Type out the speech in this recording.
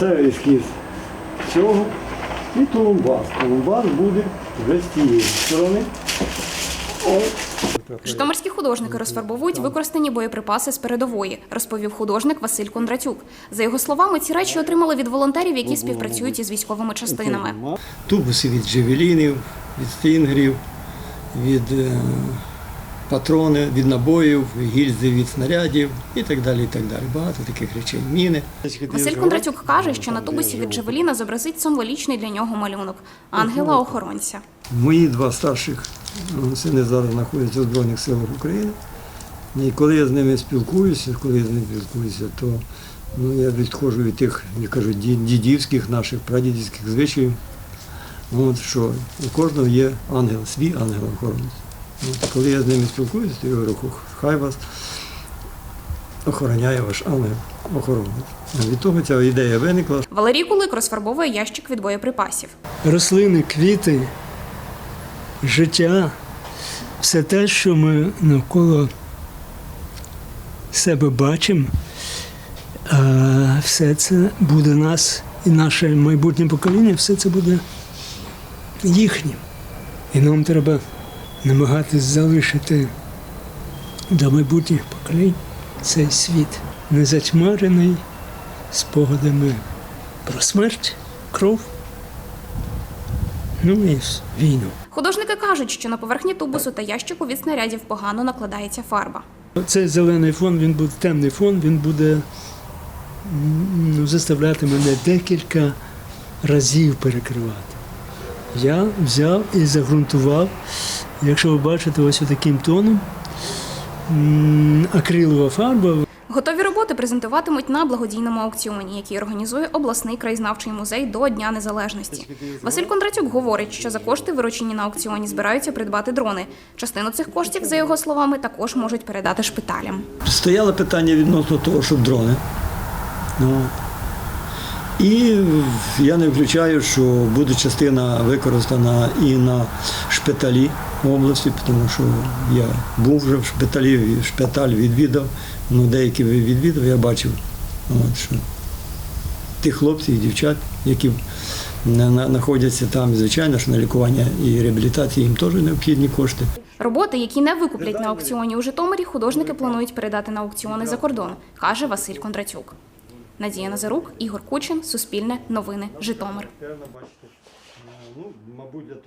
Це ескіз цього. І тулумбас. Тулумбас буде вже з тієї сторони. Житомирські художники розфарбовують використані боєприпаси з передової, розповів художник Василь Кондратюк. За його словами, ці речі отримали від волонтерів, які співпрацюють із військовими частинами. Тубуси від джевелінів, від стінгерів, від е, патрони, від набоїв, гільзи від снарядів і так далі. і так далі. Багато таких речей. Міни. Василь Кондратюк каже, що на тубусі від Джавеліна зобразить символічний для нього малюнок ангела-охоронця. Мої два старших е, сини зараз знаходяться в Збройних силах України. І коли я з ними спілкуюся, коли я з ними спілкуюся, то ну, я відходжу від тих, як кажуть, дідівських наших, прадідівських звичаїв. От, що у кожного є ангел, свій ангел-охоронець. От, коли я з ними спілкуюся, то я говорю, хай вас охороняє ваш ангел-охоронець. Від того ця ідея виникла, Валерій Кулик розфарбовує ящик від боєприпасів. рослини, квіти, життя, все те, що ми навколо себе бачимо, все це буде нас і наше майбутнє покоління, все це буде їхнім. І нам треба намагатись залишити до майбутніх поколінь цей світ, не затьмарений спогадами про смерть, кров ну і війну. Художники кажуть, що на поверхні тубусу та ящику від снарядів погано накладається фарба. Цей зелений фон, він буде темний фон, він буде ну, заставляти мене декілька разів перекривати. Я взяв і загрунтував, якщо ви бачите, ось таким тоном. Акрилова фарба, Готові роботи презентуватимуть на благодійному аукціоні, який організує обласний краєзнавчий музей до Дня Незалежності. Василь Кондратюк говорить, що за кошти, виручені на аукціоні, збираються придбати дрони. Частину цих коштів, за його словами, також можуть передати шпиталям. стояло питання відносно того, щоб дрони. Ну, і я не включаю, що буде частина використана і на шпиталі області, тому що я був вже в шпиталі, шпиталь відвідав, ну деякі відвідав, я бачив, от, що тих хлопців і дівчат, які на- на- знаходяться там, звичайно, що на лікування і реабілітації їм теж необхідні кошти. Роботи, які не викуплять на аукціоні у Житомирі, художники планують передати на аукціони за кордон, каже Василь Кондратюк. Надія Назарук, Ігор Кучин, Суспільне, Новини, Житомир. Ну,